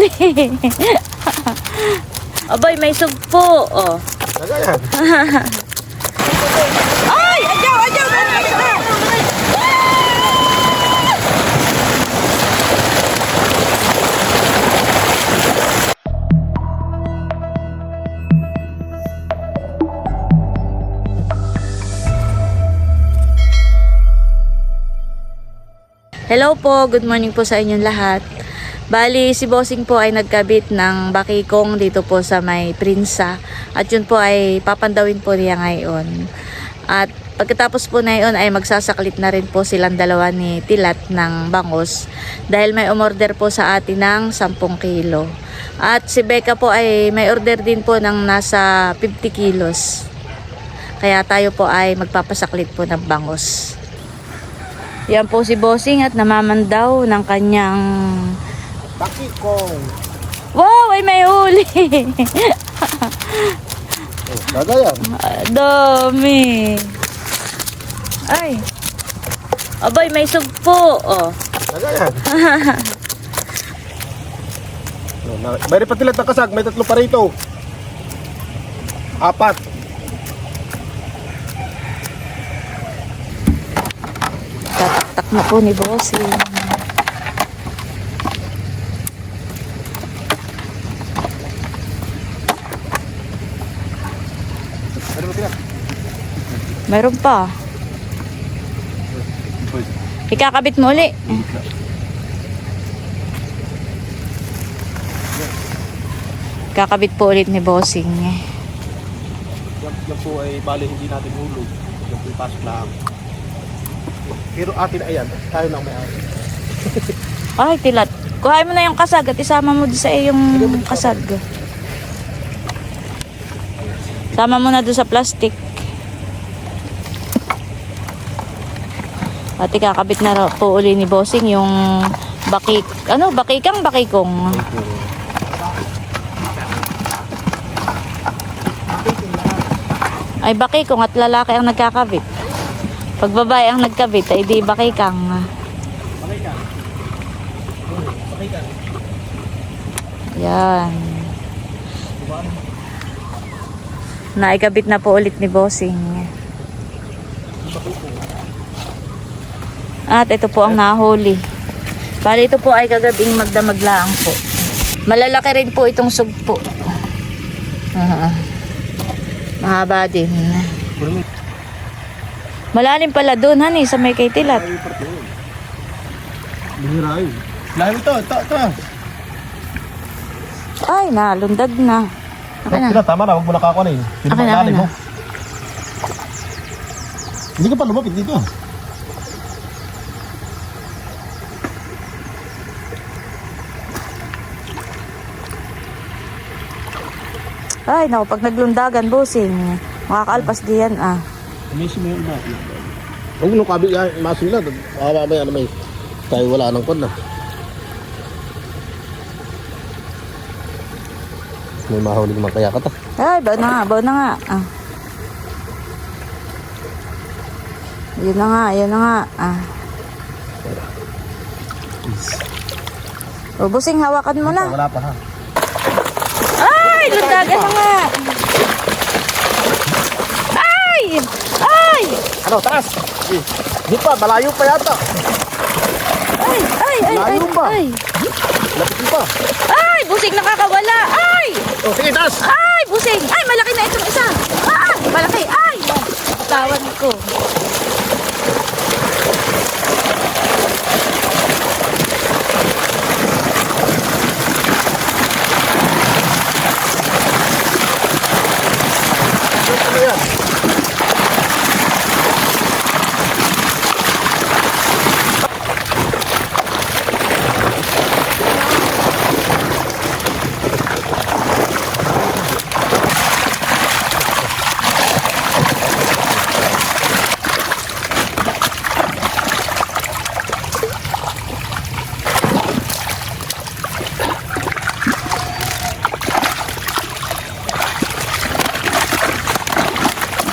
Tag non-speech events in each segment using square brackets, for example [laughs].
huli. [laughs] Abay, may sugpo. Oh. Kagayan. [laughs] Ay! Adyaw! Adyaw! Hello po, good morning po sa inyong lahat. Bali, si Bossing po ay nagkabit ng bakikong dito po sa may Prinsa. At yun po ay papandawin po niya ngayon. At pagkatapos po na yun ay magsasaklit na rin po silang dalawa ni Tilat ng bangos. Dahil may umorder po sa atin ng 10 kilo. At si Becca po ay may order din po ng nasa 50 kilos. Kaya tayo po ay magpapasaklit po ng bangos. Yan po si Bossing at namamandaw ng kanyang... Bakikong. Wow! Ay may huli! Oh, Kagayan. Dami! Ay! Abay, may sugpo! Oh. Kagayan. No, na- May patilat na kasag, may tatlo pa rito. Apat. Tataktak na po ni Bossing. Ano ba tilat? Meron pa. Ikakabit mo uli. Kakabit po ulit ni Bossing. Yan, yan po ay bali hindi natin hulog. Yan po pasok lang. Pero atin ayan, tayo lang may atin. [laughs] Ay, tilat. Kuhain mo na yung kasag at isama mo sa iyong kasag. Sama mo na doon sa plastic. At ikakabit na po uli ni Bossing yung bakik, ano, bakikang bakikong. Ay bakikong at lalaki ang nagkakabit. Pag babae ang nagkabit, ay di bakikang. Yan. Naikabit na po ulit ni Bossing. At ito po ang nahuli. Bali ito po ay kagabing magdamaglaang po. Malalaki rin po itong sugpo. Ah. Mahaba din. Malalim pala doon, hani, sa may kay Tilat. Yun. Bihira yun. Lahat ito, ito, ito. Ay, nalundag na. Okay na. Tama na, huwag mo nakakuha eh. Sino Akin na, akin na. Hindi ka pa lumapit dito. Ay, naku, pag naglundagan, Bossing, makakaalpas diyan ah. Amazing mo yung iba. Huwag nung kabi yan, masin. Baka mamaya na may tayo wala ng kon na. May mahuli naman kaya ka ta. Ay, baw na nga, baw na nga. Ah. Yun na nga, yun na nga. Ah. O, Bossing, hawakan mo na. Wala pa ha. Ay, lundagan na nga. Ay! Ay! Ano, taas! Eh, Di pa, malayo pa yata. Ay, ay, ay, ay, Layo pa. ay. Lapit pa. Ay, busing nakakawala. Ay! Oh, sige, taas! Ay, busing. Ay, malaki na itong isa. Ah, malaki. Ay! Tawan ko. Ano yan?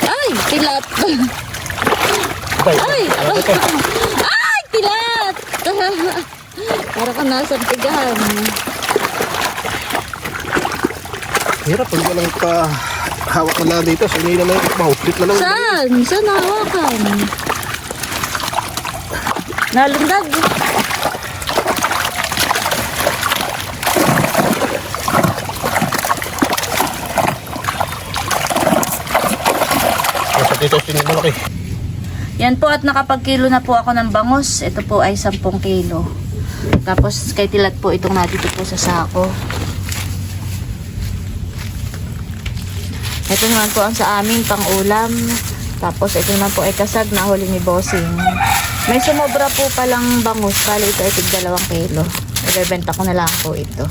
Ay, tilat. Bay, Ay! ano ito? Ay, tilat! Para ka nasa tigahan. Hirap, pag walang pa hawak mo lang dito. So, hindi naman mahuplit na lang. Saan? Saan nahawakan? Nalundag. Basta dito, tingin malaki. Yan po at nakapagkilo na po ako ng bangus. Ito po ay 10 kilo. Tapos kay tilat po itong natito po sa sako. Ito naman po ang sa amin pang ulam. Tapos ito naman po ay kasag na huli ni Bossing. May sumobra po palang bangus. Bali ito ay 2 kilo. Ibebenta ko na lang po ito.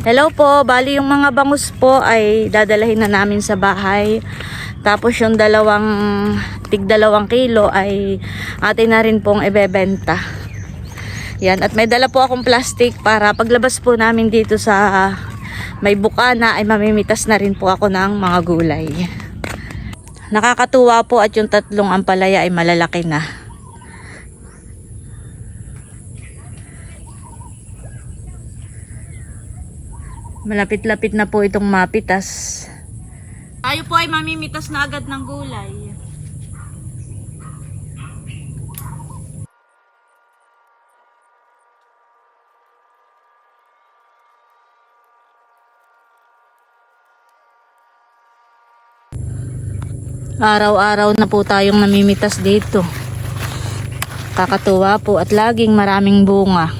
Hello po, bali yung mga bangus po ay dadalahin na namin sa bahay. Tapos yung dalawang, tig dalawang kilo ay atin na rin pong ibebenta. Yan, at may dala po akong plastic para paglabas po namin dito sa may bukana ay mamimitas na rin po ako ng mga gulay. Nakakatuwa po at yung tatlong ampalaya ay malalaki na. Malapit-lapit na po itong mapitas. Tayo po ay mamimitas na agad ng gulay. Araw-araw na po tayong namimitas dito. Kakatuwa po at laging maraming bunga.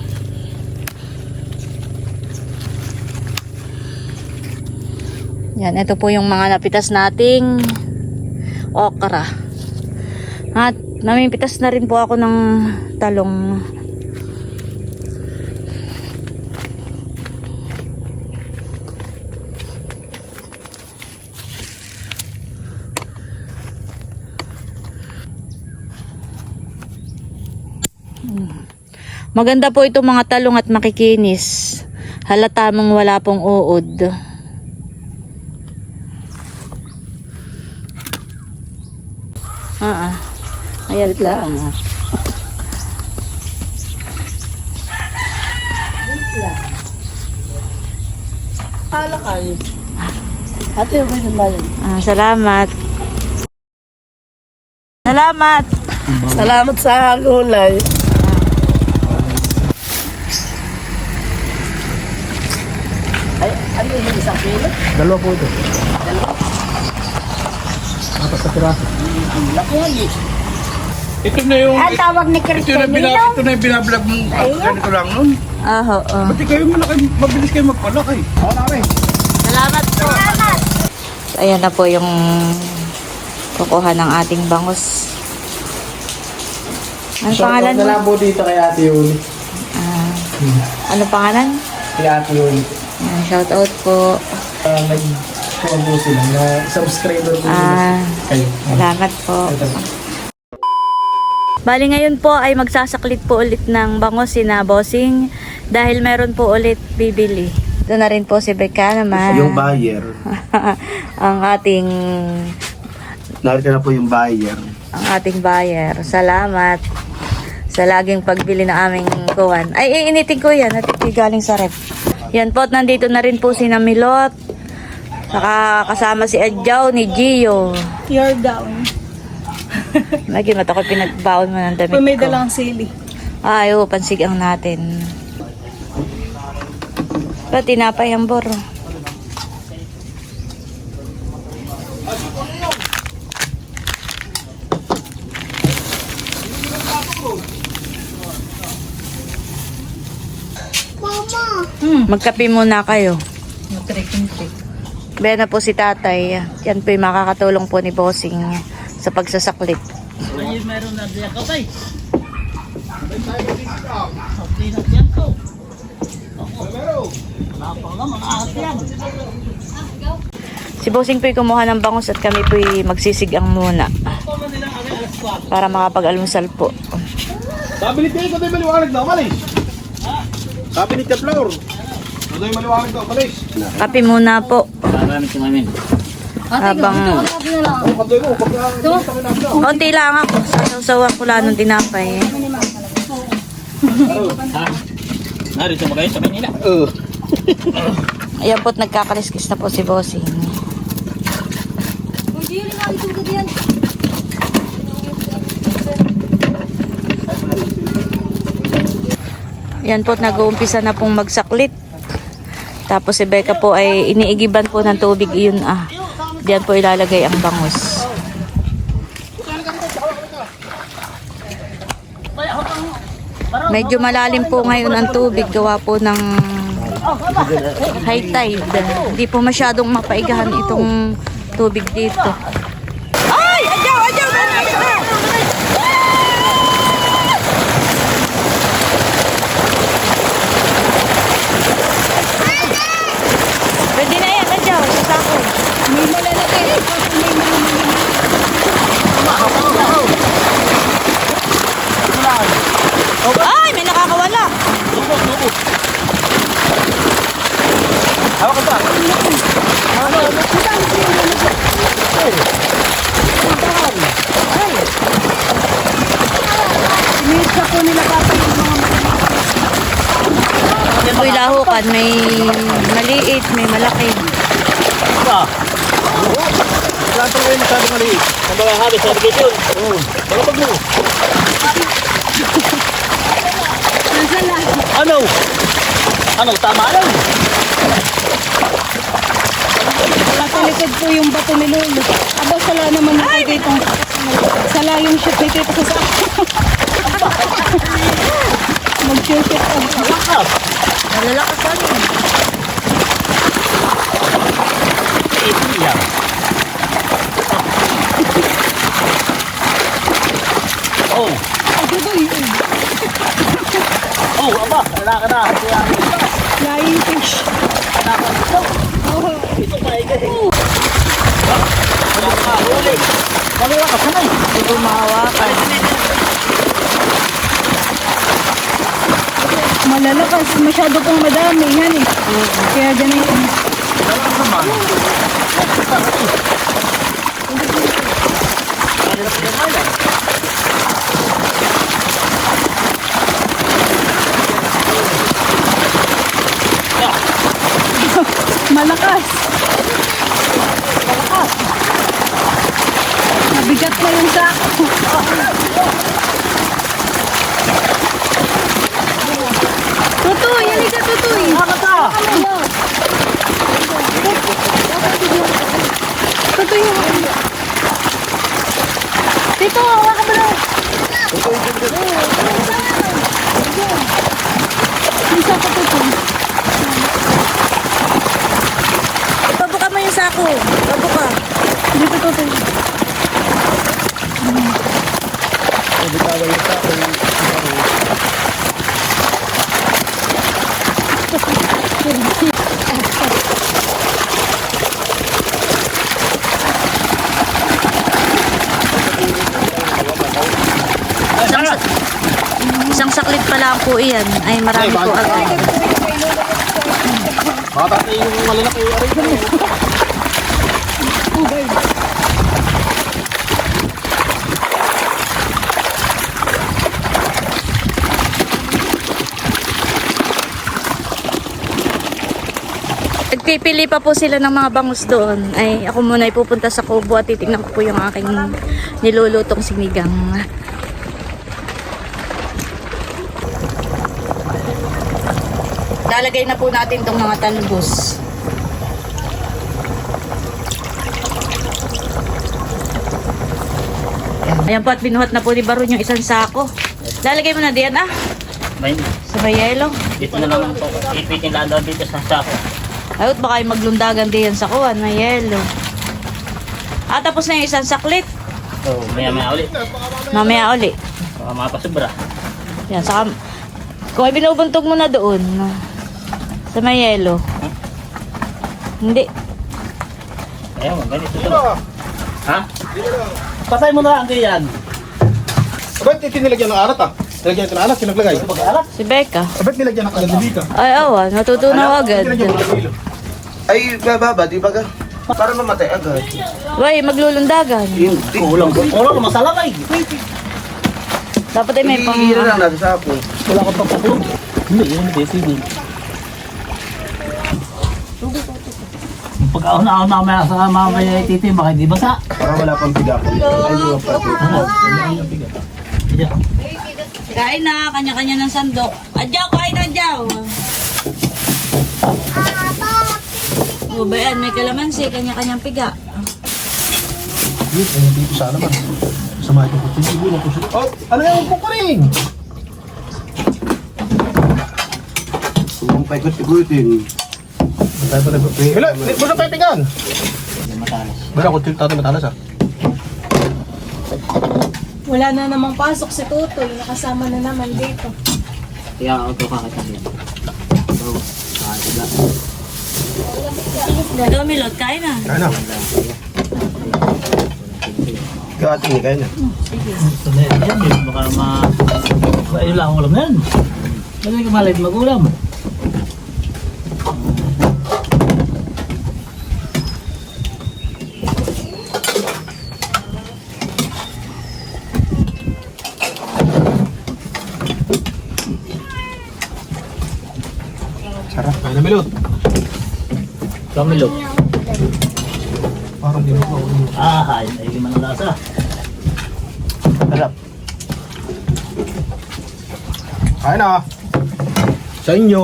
Yan, ito po yung mga napitas nating okra. At namipitas na rin po ako ng talong. Maganda po itong mga talong at makikinis. Halata mong wala pong uod. Ah, ah. Ayan lang. ah. Hala kayo. Ate, may naman. Ah, salamat. Salamat. Salamat sa gulay. Ay, ano yung isang kilo? Dalawa po ito. Apat sa piraso. Laki yan eh. Ito na yung Ang tawag ni ito na Cristian bina, ito na yung binablog mong ganito lang nun. Ah, oo. Pati kayo malaki, mabilis kayo magpalaki. Oo namin. Salamat po. Ayan na po yung kukuha ng ating bangus. Ano pangalan mo? Nalabo dito kay Ate Yuli. Ah, ano pangalan? Kay Ate Yuli. Ayan, shout out po. Uh, Nag-comment po sila na subscriber po Ah, kayo. salamat po. Bali ngayon po ay magsasaklit po ulit ng bangus si na bossing dahil meron po ulit bibili. Ito na rin po si Becca naman. Yung buyer. [laughs] ang ating Narito na po yung buyer. ang ating buyer. Salamat sa laging pagbili ng aming kuwan. Ay, iinitin ko yan. At ito'y galing sa ref. Yan po, nandito na rin po si Namilot. Saka kasama si Adjaw ni Gio. You're down. Lagi mata ko pinagbaon mo ng damit Kung may ko. dalang sili. Ay, oo, pansigang natin. Ba't tinapay ang boro? Magkape muna kayo. Be na po si tatay. Yan po yung makakatulong po ni Bossing sa pagsasaklit. Si Bossing po'y kumuha ng bangus at kami po'y magsisigang muna. Para makapag-almusal po. Sabi ni ito yung maliwanag daw, malis. Sabi ni Teflor. Ito yung maliwanag daw, malis. Kape muna po. Habang Oh, pag nakikita ka na konti lang ako. Sasawawan ko lang ng tinapay. Eh. Narito mo kayo sa Manila. Oo. Ayan po't nagkakaliskis na po si Bossing. Yan po't nag-uumpisa na pong magsaklit. Tapos si Becca po ay iniigiban po ng tubig iyon ah. Diyan po ilalagay ang bangus. Medyo malalim po ngayon ang tubig gawa po ng high tide. Hindi po masyadong mapaigahan itong tubig dito. Ay! Adyaw! Adyaw! Pwede na yan, adyaw. Sa sako. May malalaki. Ay! May nakakawala. Hawak ka ba? Yan ilahukan. May maliit, may malaki. Ba? Saan ito ngayon masyadong maliit? Sa mga habis, sa bigay yun. Oo. Balapag mo. Ano? Ano? Tama lang. Nakalikod po yung bato ni Lolo. Aba, sala naman kay Tito. Sala yung shoot ni Tito sa sako. Mag-shoot ako. Lakas. Malalakas pa rin. Ito yan. Oh. Oh, aba. Wala ka na. Flying fish. ito pa ikaw. Wala ka. Huli. Wala ka. Sanay. Po mahawakan. Malalakas. Masyado pong madami. Yan eh. Kaya ganun [laughs] yun. Malakas. Malakas. Mabigat na yung sako. [laughs] Tutoy, halika tutoy. Tutoy. Tito, hawakan mo lang. Isa ka tutoy. Pabuka mo yung sako. Pabuka. Dito tutoy. Isang, sa- isang saklit pa lang po iyan. Ay marami po agad. Bata tayo yung malalaki. Aray ka Nagpipili pa po sila ng mga bangus doon. Ay, ako muna ay pupunta sa kubo at titignan ko po yung aking nilulutong sinigang. Lalagay na po natin tong mga talbos. Ayan po at binuhat na po ni Baron yung isang sako. Lalagay mo na diyan ah. May, Sa may yelo. dito na naman po. Ipitin lang daw dito sa sako. Ayot, baka ay maglundagan diyan sa kuwan, may yelo. Ah, tapos na yung isang saklit. So, maya maya ulit. Mamaya uli. Baka mapasubra. Yan, saka, kung ay binubuntog mo na doon, sa may yelo. Hindi. Ayaw, ganito to. Ha? Patay mo na lang ganyan. Ba't ito nilagyan ng alat ah? Nilagyan ito ng alat, sinaglagay. Pag-alat. Si Becca. Ba't nilagyan ng alat dito? Ay, awa, natutunaw agad. Nilagyan ng kilo. Ay, bababa, di ba ka? Para mamatay agad. Way, maglulundagan. Hindi. Kulang. Kulang masalakay. Dapat ay may pang... Iilan lang natin sa ako. Wala ka pang pakulong. Hindi, yun hindi. Sige. Pagkauna-una mamaya sa mamaya titi, baka hindi basa. Para wala pang biga. Ay, hindi mo pa. Yan. Kain na, kanya-kanya ng sandok. Adyaw, kain na, adyaw. O ba yan, may kalamansi, kanya-kanyang piga. Yun, ay dito sana man. Sama ito ko. Hindi mo ko siya. Oh, ano yung kukuring? Sumpay ko tigutin. Tayo pa nag- Wala, di mo na tayo tingnan. Matalas. Wala ko tatay matalas ah. Wala na namang pasok si Tutoy. Nakasama na naman dito. Kaya ako ito kakatabi. Ito, kakatabi. Dalawa milot, kain na. Ano? Kaya ating ni kaya na. Ito na yan, yan. Baka ma... Baka yun lang ang ulam na yan. Bakit ka malit mag-ulam? Kamilok. Parang ginawa ko. Ah, hay. Ay, lima ng lasa. Sarap. Kain na. Sa inyo.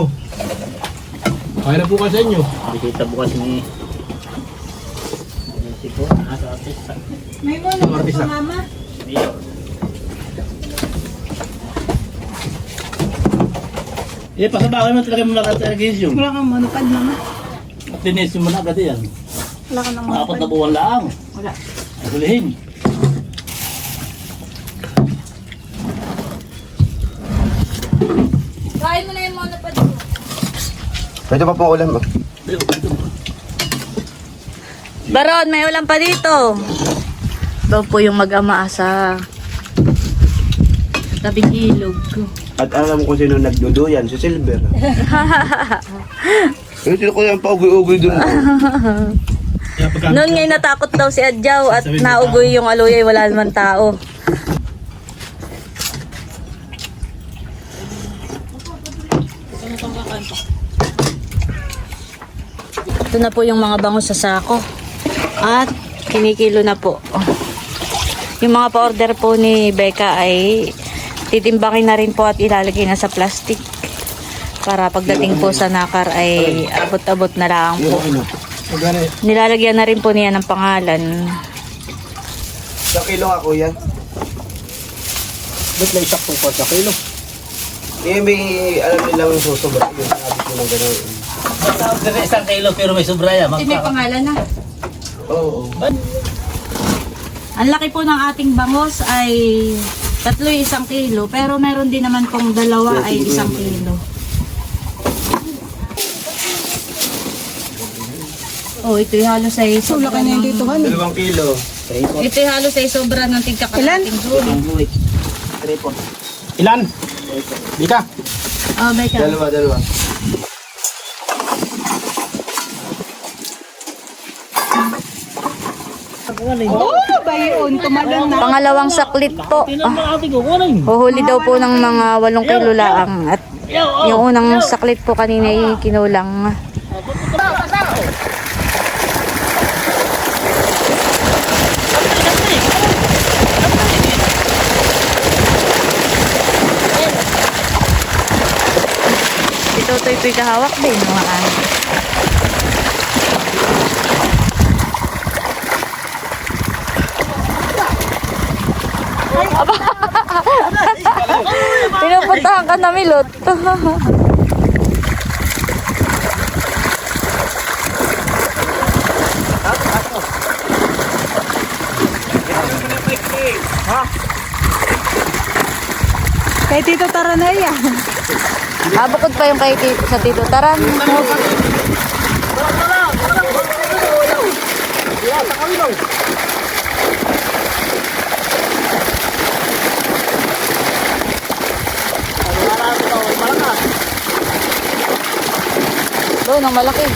Kain na po ka sa inyo. Bisita bukas ni... Si ko, nasa artista. May mo Yung artista. mama. Iyo. Eh, pasabakan mo talaga muna ka talaga yung Wala kang manupad mama. At dinis mo na agad yan. Wala ka nang Mga apat na buwan lang. Wala. Ay, hulihin. Kain mo na yung mga napad mo. Pwede pa pong ulam. ah. Baron, may ulam pa dito. Ito po yung mag-ama sa tabing ilog. At alam ko sino nagduduyan, si Silver. [laughs] Pero sino ko yan pa-ugoy-ugoy dun. Noon ngayon natakot daw si Adjaw at naugoy yung aloy wala naman tao. Ito na po yung mga bango sa sako. At kinikilo na po. Yung mga pa-order po ni Becca ay titimbangin na rin po at ilalagay na sa plastic. Para pagdating po sa nakar ay abot-abot na lang po. Nilalagyan na rin po niya ng pangalan. Sa kilo nga kuya. Ba't may sakto pa sa kilo? Eh may alam nilang susobra. Yung sabi ko ng gano'n. Matawag ka na isang kilo pero may sobra yan. Kasi may pangalan na. Oo. Ang laki po ng ating bangos ay tatlo yung isang kilo. Pero meron din naman pong dalawa ay isang kilo. Oh, ito yung halos ay sobra Wala ka na yung ng... dito han. Dalawang kilo. Ito yung halos ay sobra ng tigkakalating buwik. Tripod. Ilan? Dika. Oh, may ka. Dalawa, dalawa. Oh, bayon. Tumalon na. Pangalawang saklit po. Kukunin. Huhuli daw po ng mga walong kilo laang. At yung unang saklit po kanina ay kinulang. Ito'y kahawak din. Mga ano. [laughs] Pinupuntahan ka na milot. Kay Tito Taranaya. Ah, pa yung kay Tito, sa Tito Taran. Doon, ang malaki.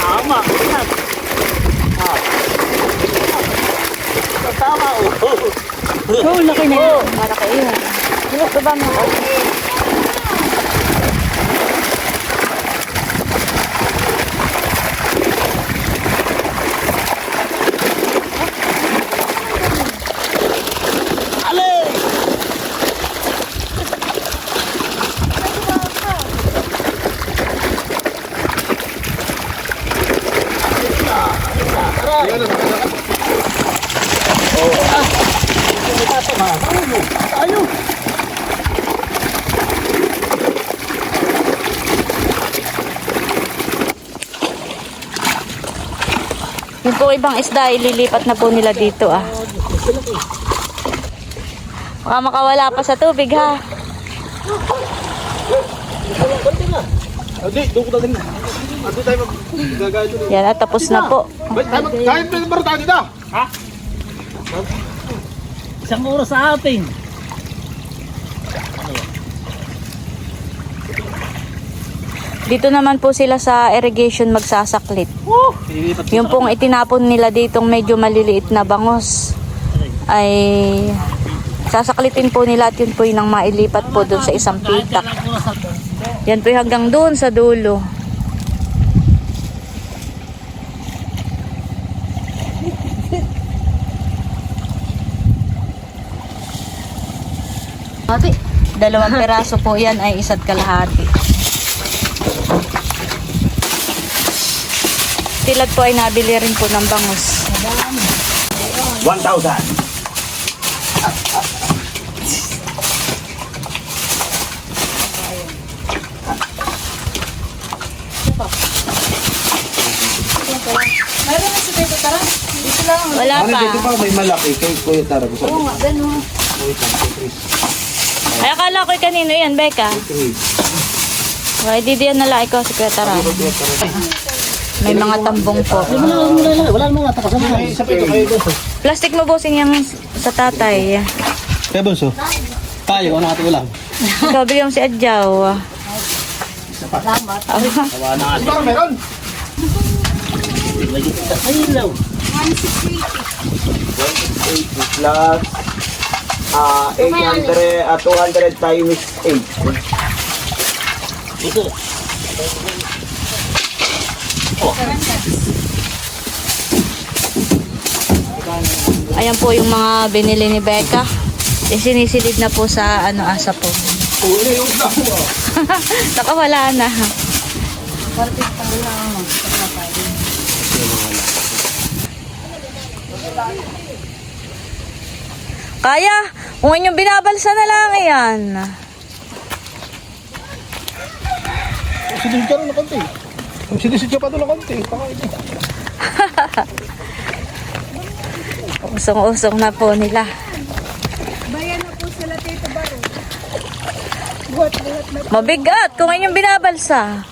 Tama. Yan. Ah. Tama oh. Oh, laki na. Malaki yun. Milot, baba mo. Yung po ibang isda, ililipat na po nila dito ah. Baka makawala pa sa tubig ha. Na. Yan at tapos na po. Ba't tayo mag- Kahit may baro tayo dito. Isang oras sa atin. Dito naman po sila sa irrigation magsasaklit. Yung pong itinapon nila ditong medyo maliliit na bangos ay sasaklitin po nila at yun po yung mailipat po doon sa isang pitak. Yan po yung hanggang doon sa dulo. Dalawang peraso po yan ay isa't kalahati. Tilad po ay nabili rin po ng bangus. 1,000. Wala Ano dito pa. pa may malaki kay Kuya Tara. Gusto ko. Ay, akala ko kanino yan, Becca. Ay, di diyan nala ikaw si Kuya Tara. May mga tambong po. Wala namang nga takasama. Ay, isa pa ito kayo doon. Plastic mo bossing yung sa tatay. Kaya Bunso, tayo, ano natin ulam? Sabi yung si Adjaw. Ito meron. Plus ah 800 at 200 times 8. Ayan po yung mga binili ni Becca. Isinisilid na po sa ano asa po. [laughs] Nakawala na. Kaya, kung inyong binabalsa na lang yan. Rin na konti. Sinisid ka pa doon na konti. Usong-usong na po nila. Mabigat kung inyong binabalsa.